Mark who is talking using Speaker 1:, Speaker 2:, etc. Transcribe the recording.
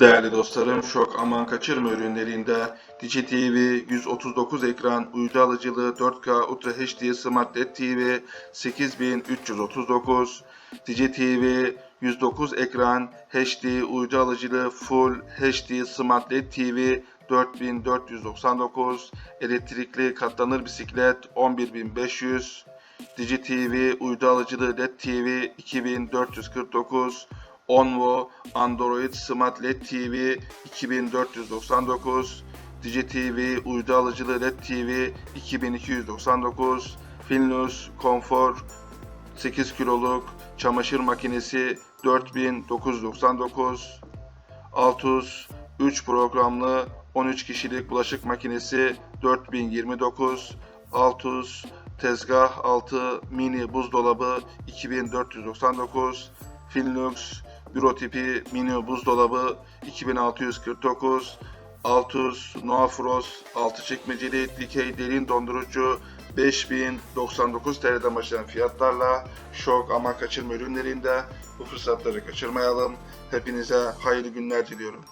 Speaker 1: Değerli dostlarım, şok aman kaçırma ürünlerinde DigiTV 139 ekran uydu alıcılığı 4K Ultra HD Smart LED TV 8339 DigiTV 109 ekran HD uydu alıcılığı Full HD Smart LED TV 4499 elektrikli katlanır bisiklet 11500 DigiTV uydu alıcılığı LED TV 2449 Onvo Android Smart LED TV 2499 DigiTV uydu alıcılı LED TV 2299 Finlus Comfort 8 kiloluk çamaşır makinesi 4999 Altus 3 programlı 13 kişilik bulaşık makinesi 4029 Altus tezgah altı mini buzdolabı 2499 Finlux büro tipi mini buzdolabı 2649 Altus Noafros altı çekmeceli dikey derin dondurucu 5099 TL'den başlayan fiyatlarla şok ama kaçırma ürünlerinde bu fırsatları kaçırmayalım. Hepinize hayırlı günler diliyorum.